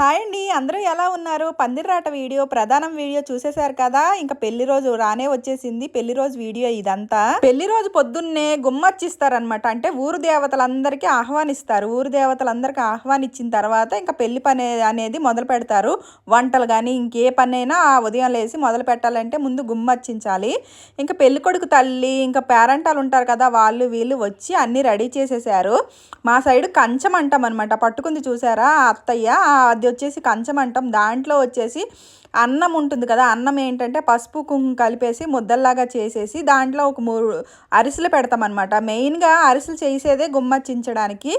Hi అండి అందరూ ఎలా ఉన్నారు? పందిరాట వీడియో ప్రధానం వీడియో చూసేశారు కదా? ఇంకా పెళ్ళి రోజు రానే వచ్చేసింది. పెళ్ళి రోజు వీడియో ఇదంతా. పెళ్ళి రోజు పొద్దున్నే గుమ్మర్చిస్తారనమాట అంటే ఊరు దేవతలందరికీ ఆహ్వానిస్తారు. ఊరు దేవతలందరికీ ఆహ్వానించిన తర్వాత ఇంకా పెళ్ళి పని అనేది మొదలు పెడతారు. వంటలు కానీ ఇంకే పని ఆ ఉదయం లేసి మొదలు పెట్టాలంటే ముందు గుమ్మర్చించాలి. ఇంకా పెళ్ళి కొడుకు తల్లి ఇంకా పేరెంటాలు ఉంటారు కదా వాళ్ళు వీళ్ళు వచ్చి అన్ని రెడీ చేసేసారు మా సైడ్ కంచం అంటాం అనమాట పట్టుకుంది చూసారా? అత్తయ్య ఆ వచ్చేసి కంచం అంటాం. దాంట్లో వచ్చేసి అన్నం ఉంటుంది కదా అన్నం ఏంటంటే పసుపు కుంకుమ కలిపేసి ముద్దల్లాగా చేసేసి దాంట్లో ఒక మూడు అరిసెలు పెడతామన్నమాట. మెయిన్గా అరిసెలు చేసేదే గుమ్మచ్చించడానికి.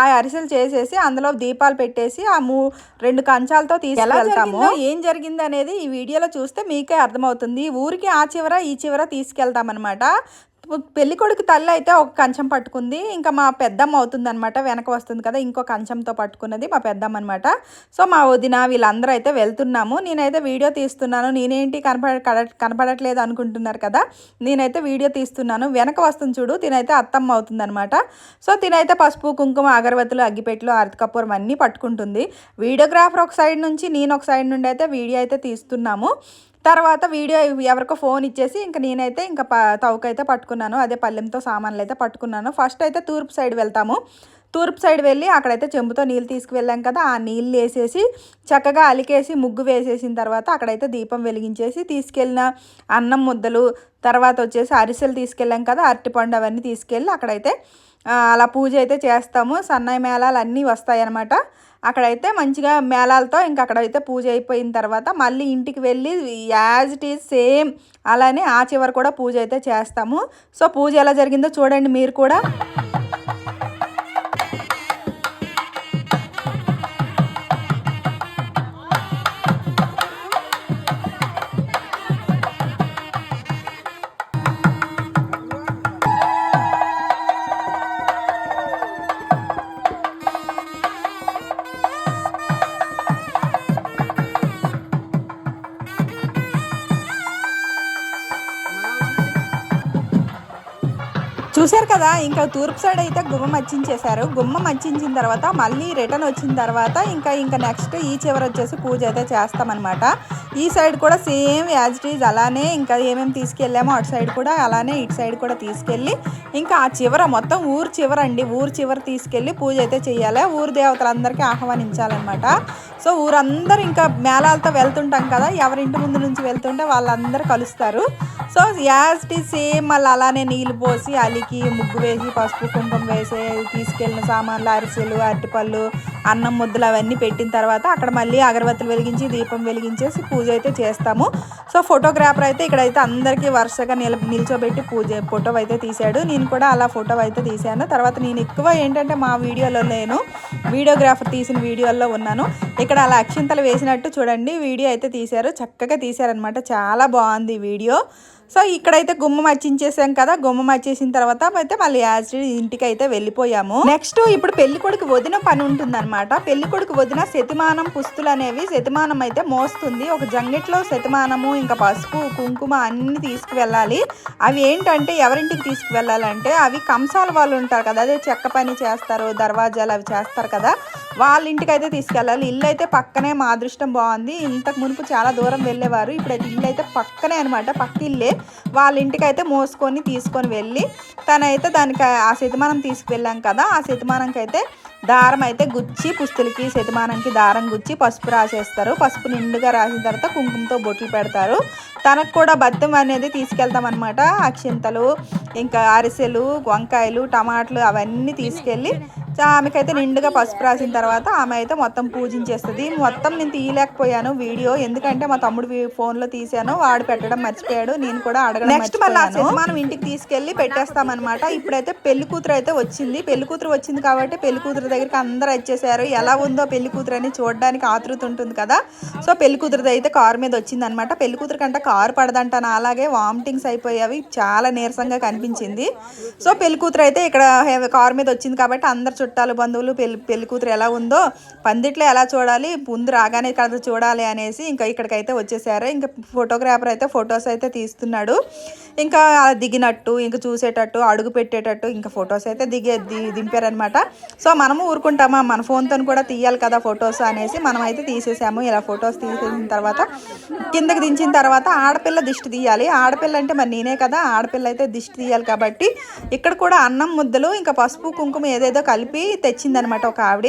ఆ అరిసెలు చేసేసి అందులో దీపాలు పెట్టేసి ఆ మూ రెండు కంచాలతో తీసుకెళ్తాము. ఏం జరిగింది అనేది ఈ వీడియోలో చూస్తే మీకే అర్థమవుతుంది. ఊరికి ఆ చివర ఈ చివర తీసుకెళ్తామన్నమాట. పెళ్ళి కొడుకు తల్లి అయితే ఒక కంచం పట్టుకుంది. ఇంకా మా పెద్దమ్మ అవుతుంది అనమాట వెనక వస్తుంది కదా ఇంకో కంచంతో పట్టుకున్నది మా పెద్దమ్మ అనమాట సో మా వదిన వీళ్ళందరూ అయితే వెళ్తున్నాము. నేనైతే వీడియో తీస్తున్నాను. నేనేంటి కనపడ కనపడట్లేదు అనుకుంటున్నారు కదా నేనైతే వీడియో తీస్తున్నాను. వెనక వస్తుంది చూడు తినైతే అత్తమ్మ అవుతుంది అనమాట సో తినైతే పసుపు కుంకుమ అగరబత్తులు అగ్గిపెట్లు అరతికపూరం అన్నీ పట్టుకుంటుంది. వీడియోగ్రాఫర్ ఒక సైడ్ నుంచి నేను ఒక సైడ్ నుండి అయితే వీడియో అయితే తీస్తున్నాము. తర్వాత వీడియో ఎవరికో ఫోన్ ఇచ్చేసి ఇంకా నేనైతే ఇంకా ప పట్టుకున్నాను. అదే పల్లెంతో సామాన్లు అయితే పట్టుకున్నాను. ఫస్ట్ అయితే తూర్పు సైడ్ వెళ్తాము. తూర్పు సైడ్ వెళ్ళి అక్కడైతే చెంబుతో నీళ్ళు తీసుకువెళ్ళాం కదా ఆ నీళ్ళు వేసేసి చక్కగా అలికేసి ముగ్గు వేసేసిన తర్వాత అక్కడైతే దీపం వెలిగించేసి తీసుకెళ్ళిన అన్నం ముద్దలు తర్వాత వచ్చేసి అరిసెలు తీసుకెళ్ళాం కదా అరటిపండు అవన్నీ తీసుకెళ్ళి అక్కడైతే అలా పూజ అయితే చేస్తాము. సన్నాయి మేళాలు అన్నీ వస్తాయన్నమాట. అక్కడైతే మంచిగా మేళాలతో ఇంకా అక్కడైతే పూజ అయిపోయిన తర్వాత మళ్ళీ ఇంటికి వెళ్ళి యాజ్ ఇట్ ఈజ్ సేమ్ అలానే ఆ చివరి కూడా పూజ అయితే చేస్తాము. సో పూజ ఎలా జరిగిందో చూడండి మీరు కూడా. చూశారు కదా ఇంకా తూర్పు సైడ్ అయితే గుమ్మ మచ్చించేశారు గుమ్మ మచ్చించిన తర్వాత మళ్ళీ రిటర్న్ వచ్చిన తర్వాత ఇంకా ఇంకా నెక్స్ట్ ఈ చివర వచ్చేసి పూజ అయితే చేస్తామన్నమాట. ఈ సైడ్ కూడా సేమ్ యాజ్ ఇట్ ఈజ్ అలానే ఇంకా ఏమేమి తీసుకెళ్ళామో అటు సైడ్ కూడా అలానే ఇటు సైడ్ కూడా తీసుకెళ్ళి ఇంకా ఆ చివర మొత్తం ఊరు చివర అండి. ఊరు చివర తీసుకెళ్ళి పూజ అయితే చేయాలి. ఊరు దేవతలందరికీ ఆహ్వానించాలన్నమాట. సో ఊరందరూ ఇంకా మేళాలతో వెళ్తుంటాం కదా ఎవరింటి ముందు నుంచి వెళ్తుంటే వాళ్ళందరూ కలుస్తారు. So as it is same మళ్ళీ అలానే నీళ్ళు పోసి అలికి ముగ్గు వేసి పసుపు కుంకుమ వేసి తీసుకెళ్ళిన సామాన్లు అరిసెలు అరటిపళ్ళు అన్నం ముద్దలు అవన్నీ పెట్టిన తర్వాత అక్కడ మళ్ళీ అగరబత్తులు వెలిగించి దీపం వెలిగించేసి పూజ అయితే చేస్తాము. సో ఫోటోగ్రాఫర్ అయితే ఇక్కడైతే అందరికీ వరుసగా నిల నిల్చోబెట్టి పూజ ఫోటో అయితే తీశాడు. నేను కూడా అలా ఫోటో అయితే తీశాను. తర్వాత నేను ఎక్కువ ఏంటంటే మా వీడియోలో నేను వీడియోగ్రాఫర్ తీసిన వీడియోల్లో ఉన్నాను. ఇక్కడ అలా అక్షింతలు వేసినట్టు చూడండి. వీడియో అయితే తీశారు. చక్కగా తీశారనమాట చాలా బాగుంది వీడియో. సో ఇక్కడైతే గుమ్మం అచ్చించేసాం కదా గుమ్మం వచ్చేసిన తర్వాత అయితే మళ్ళీ యాజ్ ఇంటికి అయితే వెళ్ళిపోయాము. నెక్స్ట్ ఇప్పుడు పెళ్ళి కొడుకు వదిన పని ఉంటుంది అనమాట పెళ్ళి కొడుకు వదిన శతిమానం పుస్తులు అనేవి శతిమానం అయితే మోస్తుంది. ఒక జంగిట్లో శతిమానము ఇంకా పసుపు కుంకుమ అన్ని తీసుకువెళ్ళాలి. అవి ఏంటంటే ఎవరింటికి తీసుకువెళ్ళాలంటే అవి కంసాల వాళ్ళు ఉంటారు కదా అదే చెక్క పని చేస్తారు దర్వాజాలు అవి చేస్తారు కదా వాళ్ళ ఇంటికి అయితే తీసుకెళ్ళాలి. ఇల్లు అయితే పక్కనే మా అదృష్టం బాగుంది. ఇంతకు మునుపు చాలా దూరం వెళ్ళేవారు. ఇప్పుడైతే ఇల్లు అయితే పక్కనే అనమాట పక్క ఇల్లే. వాళ్ళ ఇంటికి అయితే మోసుకొని తీసుకొని వెళ్ళి తనైతే దానికి ఆ శతమానం తీసుకువెళ్ళాం కదా ఆ శతమానంకి అయితే దారం అయితే గుచ్చి పుస్తులకి శతమానంకి దారం గుచ్చి పసుపు రాసేస్తారు. పసుపు నిండుగా రాసిన తర్వాత కుంకుమతో బొట్లు పెడతారు. తనకు కూడా బద్దం అనేది తీసుకెళ్తాం అనమాట అక్షింతలు ఇంకా అరిసెలు వంకాయలు టమాటాలు అవన్నీ తీసుకెళ్ళి ఆమెకైతే నిండుగా పసుపు రాసిన తర్వాత ఆమె అయితే మొత్తం పూజించేస్తుంది. మొత్తం నేను తీయలేకపోయాను వీడియో. ఎందుకంటే మా తమ్ముడు ఫోన్లో తీసాను వాడు పెట్టడం మర్చిపోయాడు. నేను కూడా అడగడం నెక్స్ట్ మళ్ళీ మనం ఇంటికి తీసుకెళ్ళి పెట్టేస్తామన్నమాట. ఇప్పుడైతే పెళ్ళి కూతురు అయితే వచ్చింది. పెళ్ళి కూతురు వచ్చింది కాబట్టి పెళ్ళి కూతురు దగ్గరికి అందరూ వచ్చేసారు. ఎలా ఉందో పెళ్ళి కూతురు అని చూడడానికి ఆతృత ఉంటుంది కదా. సో పెళ్ళి కూతురు అయితే కారు మీద వచ్చింది అనమాట పెళ్ళి కూతురు కంటే కారు పడదంటాను? అలాగే వామిటింగ్స్ అయిపోయేవి చాలా నీరసంగా కనిపించింది. సో పెళ్ళి కూతురు అయితే ఇక్కడ కారు మీద వచ్చింది కాబట్టి అందరు చుట్టాలు బంధువులు పెళ్ళి పెళ్ళి కూతురు ఎలా ఉందో పందిట్లో ఎలా చూడాలి ముందు రాగానే కదా చూడాలి అనేసి ఇంకా ఇక్కడికైతే వచ్చేసారు. ఇంకా ఫోటోగ్రాఫర్ అయితే ఫొటోస్ అయితే తీస్తున్నాడు. ఇంకా దిగినట్టు ఇంకా చూసేటట్టు అడుగు పెట్టేటట్టు ఇంకా ఫొటోస్ అయితే దిగే దింపారనమాట సో మనము ఊరుకుంటామా? మన ఫోన్తో కూడా తీయాలి కదా ఫొటోస్ అనేసి మనం అయితే తీసేసాము. ఇలా ఫొటోస్ తీసేసిన తర్వాత కిందకి దించిన తర్వాత ఆడపిల్ల దిష్టి తీయాలి. ఆడపిల్ల అంటే మరి నేనే కదా ఆడపిల్ల అయితే దిష్టి తీయాలి కాబట్టి ఇక్కడ కూడా అన్నం ముద్దలు ఇంకా పసుపు కుంకుమ ఏదేదో కలిపి తెచ్చిందనమాట ఒక ఆవిడ.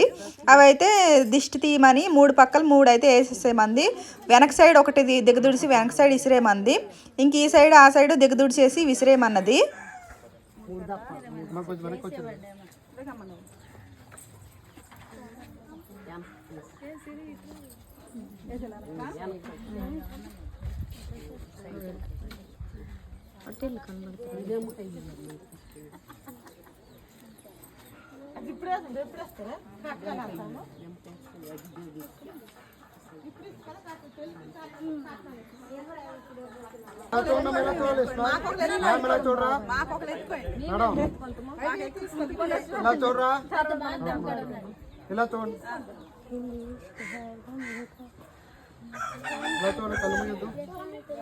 అవైతే దిష్టి తీయమని మూడు పక్కలు మూడు అయితే వేసేసేమంది వెనక సైడ్ ఒకటి దిగదుడిసి వెనక సైడ్ విసిరేమంది ఇంక ఈ సైడ్ ఆ సైడ్ దిగదుడిచేసి విసిరేయమన్నది. మాకు కొంచెం కనబడుతుంది ఇలా చూడండి ఇలా ఇలా చూడరా ఇలా చూడండి ఇలా చూడండి కళ్ళు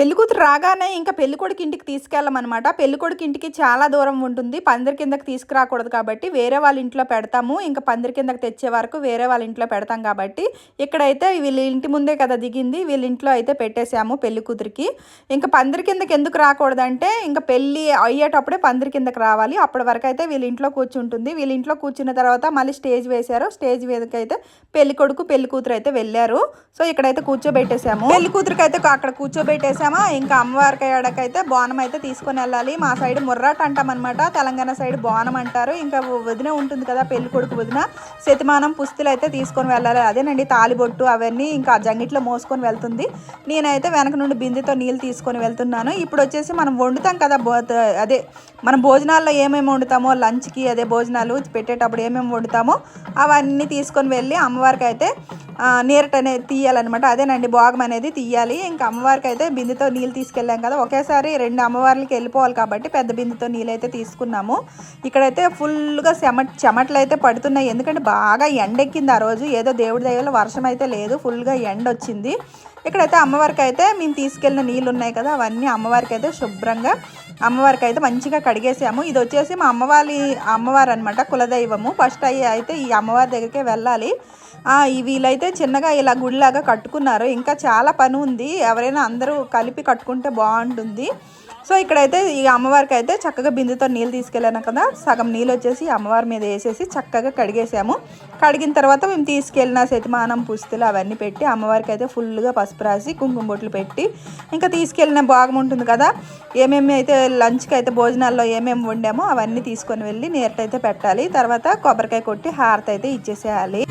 పెళ్ళికూతురు రాగానే ఇంకా పెళ్ళికొడుకు ఇంటికి తీసుకెళ్ళమన్నమాట. పెళ్ళికొడుకు ఇంటికి చాలా దూరం ఉంటుంది. పందిరి కిందకి తీసుకురాకూడదు కాబట్టి వేరే వాళ్ళ ఇంట్లో పెడతాము. ఇంకా పందిరి కిందకి తెచ్చే వరకు వేరే వాళ్ళ ఇంట్లో పెడతాం కాబట్టి ఇక్కడైతే వీళ్ళ ఇంటి ముందే కదా దిగింది. వీళ్ళ ఇంట్లో అయితే పెట్టేశాము పెళ్ళి కూతురికి. ఇంకా పందిరి కిందకి ఎందుకు రాకూడదంటే ఇంకా పెళ్ళి అయ్యేటప్పుడే పందిరి కిందకి రావాలి. అప్పటి వరకు అయితే వీళ్ళ ఇంట్లో కూర్చుంటుంది. వీళ్ళ ఇంట్లో కూర్చున్న తర్వాత మళ్ళీ స్టేజ్ వేశారు. స్టేజ్ మీదకి అయితే పెళ్ళి కొడుకు పెళ్ళి కూతురు అయితే వెళ్ళారు. సో ఇక్కడైతే కూర్చోబెట్టేశాము. పెళ్ళి కూతురికి అయితే అక్కడ కూర్చోబెట్టేసామా ఇంకా అమ్మవారికి అయ్యాడకైతే బోనం అయితే తీసుకొని వెళ్ళాలి. మా సైడ్ ముర్రాట అంటామన్నమాట అనమాట తెలంగాణ సైడ్ బోనం అంటారు. ఇంకా వదిన ఉంటుంది కదా పెళ్ళి కొడుకు వదిన. శతిమానం పుస్తులు అయితే తీసుకొని వెళ్ళాలి. అదేనండి తాలిబొట్టు అవన్నీ ఇంకా జంగిట్లో మోసుకొని వెళ్తుంది. నేనైతే వెనక నుండి బిందెతో నీళ్ళు తీసుకొని వెళ్తున్నాను. ఇప్పుడు వచ్చేసి మనం వండుతాం కదా అదే మనం భోజనాల్లో ఏమేమి వండుతామో లంచ్కి అదే భోజనాలు పెట్టేటప్పుడు ఏమేమి వండుతామో అవన్నీ తీసుకొని వెళ్ళి అమ్మవారికి అయితే నీరట అనేది తీయాలన్నమాట. అదేనండి భోగం అనేది తీయాలి. ఇంకా అమ్మవారికి అయితే బిందెతో నీళ్ళు తీసుకెళ్ళాం కదా ఒకేసారి రెండు అమ్మవార్లకి వెళ్ళిపోవాలి కాబట్టి పెద్ద బిందెతో నీళ్ళు అయితే తీసుకున్నాము. ఇక్కడైతే ఫుల్గా చెమ చెమటలు అయితే పడుతున్నాయి. ఎందుకంటే బాగా ఎండెక్కింది ఆ రోజు. ఏదో దేవుడి దయలో వర్షం అయితే లేదు. ఫుల్గా ఎండ వచ్చింది ఇక్కడైతే అమ్మవారికి అయితే మేము తీసుకెళ్ళిన నీళ్ళు ఉన్నాయి కదా అవన్నీ అమ్మవారికి అయితే శుభ్రంగా అమ్మవారికి అయితే మంచిగా కడిగేసాము. ఇది వచ్చేసి మా అమ్మవారి అమ్మవారు అనమాట కులదైవము. ఫస్ట్ అయ్యి అయితే ఈ అమ్మవారి దగ్గరికే వెళ్ళాలి. వీళ్ళైతే చిన్నగా ఇలా గుడిలాగా కట్టుకున్నారు. ఇంకా చాలా పని ఉంది. ఎవరైనా అందరూ కలిపి కట్టుకుంటే బాగుంటుంది. సో ఇక్కడైతే ఈ అమ్మవారికి అయితే చక్కగా బిందెతో నీళ్ళు తీసుకెళ్ళాను కదా. సగం నీళ్ళు వచ్చేసి అమ్మవారి మీద వేసేసి చక్కగా కడిగేసాము. కడిగిన తర్వాత మేము తీసుకెళ్ళిన శతిమానం పుస్తులు అవన్నీ పెట్టి అమ్మవారికి అయితే ఫుల్గా పసుపు రాసి కుంకుమ బొట్లు పెట్టి ఇంకా తీసుకెళ్ళిన భాగం ఉంటుంది కదా. ఏమేమి అయితే లంచ్కి అయితే భోజనాల్లో ఏమేమి వండామో అవన్నీ తీసుకొని వెళ్ళి నేరటైతే పెట్టాలి. తర్వాత కొబ్బరికాయ కొట్టి హారత అయితే ఇచ్చేసేయాలి.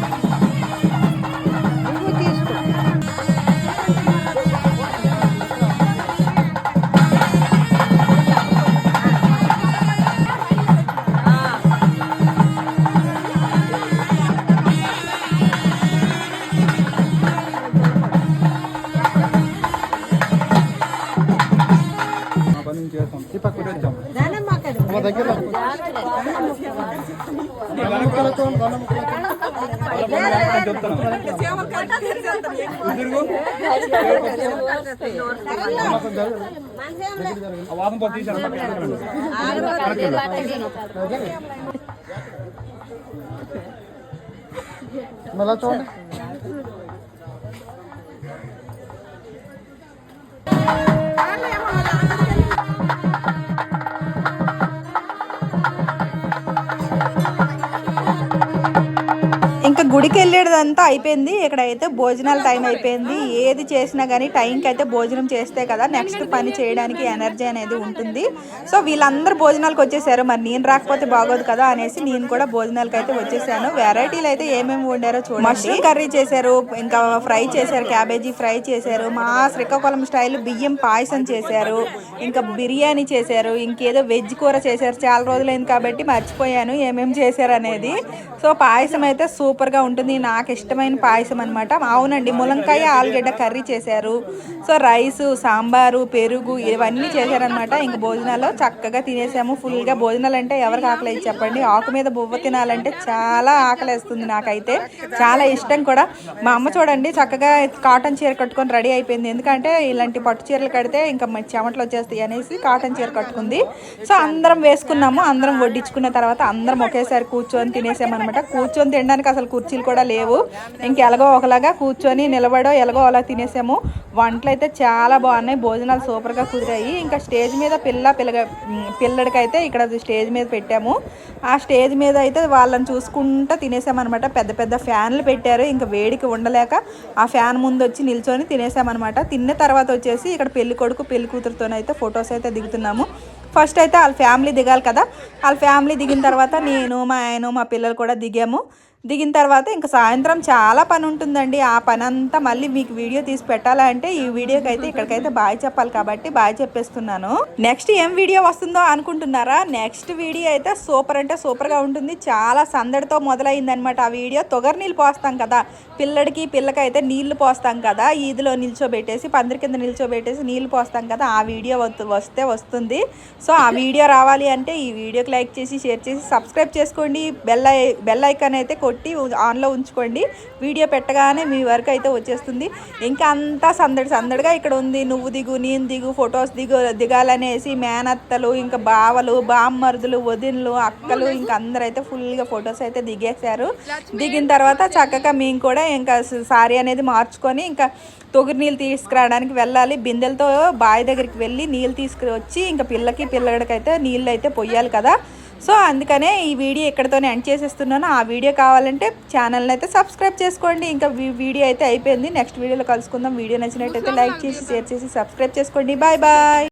మళ్ళా చూడండి ఇంకా గుడికి వెళ్ళేదంతా అయిపోయింది. ఇక్కడైతే భోజనాల టైం అయిపోయింది. ఏది చేసినా కానీ టైంకి అయితే భోజనం చేస్తే కదా నెక్స్ట్ పని చేయడానికి ఎనర్జీ అనేది ఉంటుంది. సో వీళ్ళందరూ భోజనాలకు వచ్చేసారు. మరి నేను రాకపోతే బాగోదు కదా అనేసి నేను కూడా భోజనాలకు అయితే వచ్చేసాను. వెరైటీలు అయితే ఏమేమి వండారో చూడండి. మష్రూమ్ కర్రీ చేశారు. ఇంకా ఫ్రై చేశారు. క్యాబేజీ ఫ్రై చేశారు. మా శ్రీకాకుళం స్టైల్ బియ్యం పాయసం చేశారు. ఇంకా బిర్యానీ చేశారు. ఇంకేదో వెజ్ కూర చేశారు. చాలా రోజులైంది కాబట్టి మర్చిపోయాను. ఏమేమి చేశారు అనేది. సో పాయసం అయితే సూపర్గా ఉంటుంది. నాకు ఇష్టమైన పాయసం అనమాట అవునండి ములంకాయ ఆలుగడ్డ కర్రీ చేశారు. సో రైస్ సాంబారు పెరుగు ఇవన్నీ చేశారనమాట ఇంక భోజనాల్లో చక్కగా తినేసాము. ఫుల్గా భోజనాలు అంటే ఎవరికి ఆకలి చెప్పండి. ఆకు మీద బువ్వ తినాలంటే చాలా ఆకలేస్తుంది నాకైతే. చాలా ఇష్టం కూడా. మా అమ్మ చూడండి చక్కగా కాటన్ చీర కట్టుకొని రెడీ అయిపోయింది. ఎందుకంటే ఇలాంటి పట్టు చీరలు కడితే ఇంకా చెమటలు వచ్చేస్తాయి అనేసి కాటన్ చీర కట్టుకుంది. సో అందరం వేసుకున్నాము. అందరం వడ్డించుకున్న తర్వాత అందరం ఒకేసారి కూర్చొని తినేసామన్నమాట. కూర్చొని తినడానికి అసలు కుర్చీలు కూడా లేవు. ఇంకెలాగో ఒకలాగా కూర్చొని నిలబడో ఎలాగో అలా తినేసాము. వంటలు అయితే చాలా బాగున్నాయి. భోజనాలు సూపర్గా కుదిరాయి. ఇంకా స్టేజ్ మీద పిల్ల పిల్లగ పిల్లడికైతే ఇక్కడ స్టేజ్ మీద పెట్టాము. ఆ స్టేజ్ మీద అయితే వాళ్ళని చూసుకుంటూ తినేసామన్నమాట. పెద్ద పెద్ద ఫ్యాన్లు పెట్టారు. ఇంకా వేడికి ఉండలేక ఆ ఫ్యాన్ ముందు వచ్చి నిల్చొని తినేసామన్నమాట. తిన్న తర్వాత వచ్చేసి ఇక్కడ పెళ్ళి కొడుకు పెళ్ళి కూతురుతోనైతే ఫొటోస్ అయితే దిగుతున్నాము. ఫస్ట్ అయితే వాళ్ళ ఫ్యామిలీ దిగాలి కదా. వాళ్ళ ఫ్యామిలీ దిగిన తర్వాత నేను మా ఆయన మా పిల్లలు కూడా దిగాము. దిగిన తర్వాత ఇంకా సాయంత్రం చాలా పని ఉంటుందండి. ఆ పని అంతా మళ్ళీ మీకు వీడియో తీసి పెట్టాలంటే ఈ వీడియోకి అయితే ఇక్కడికైతే బాయ్ చెప్పాలి కాబట్టి బాయ్ చెప్పేస్తున్నాను. నెక్స్ట్ ఏం వీడియో వస్తుందో అనుకుంటున్నారా? నెక్స్ట్ వీడియో అయితే సూపర్ అంటే సూపర్గా ఉంటుంది. చాలా సందడితో మొదలైంది అనమాట ఆ వీడియో. తొగరు నీళ్ళు పోస్తాం కదా. పిల్లడికి పిల్లకి అయితే నీళ్ళు పోస్తాం కదా. ఈదిలో నిల్చోబెట్టేసి పందిరి కింద నిల్చోబెట్టేసి నీళ్ళు పోస్తాం కదా. ఆ వీడియో వస్తే వస్తుంది. సో ఆ వీడియో రావాలి అంటే ఈ వీడియోకి లైక్ చేసి షేర్ చేసి సబ్స్క్రైబ్ చేసుకోండి. బెల్ ఐ బెల్ ఐకాన్ అయితే కొట్టి ఆన్లో ఉంచుకోండి. వీడియో పెట్టగానే మీ వర్క్ అయితే వచ్చేస్తుంది. ఇంకా అంతా సందడి సందడిగా ఇక్కడ ఉంది. నువ్వు దిగు నేను దిగు ఫొటోస్ దిగు దిగాలనేసి మేనత్తలు ఇంకా బావలు బామ్మరుదులు వదినలు అక్కలు ఇంకా అందరూ అయితే ఫుల్గా ఫొటోస్ అయితే దిగేశారు. దిగిన తర్వాత చక్కగా మేము కూడా ఇంకా సారీ అనేది మార్చుకొని ఇంకా తొగురు నీళ్ళు తీసుకురావడానికి వెళ్ళాలి. బిందెలతో బావి దగ్గరికి వెళ్ళి నీళ్ళు తీసుకువచ్చి ఇంకా పిల్లకి పిల్లడికైతే నీళ్ళు అయితే పొయ్యాలి కదా. సో అందుకనే ఈ వీడియో ఇక్కడతోనే ఎండ్ చేసేస్తున్నాను. ఆ వీడియో కావాలంటే ఛానల్ని అయితే సబ్స్క్రైబ్ చేసుకోండి. ఇంకా వీ- వీడియో అయితే అయిపోయింది. నెక్స్ట్ వీడియోలో కలుసుకుందాం. వీడియో నచ్చినట్టయితే లైక్ చేసి షేర్ చేసి సబ్స్క్రైబ్ చేసుకోండి. Bye bye.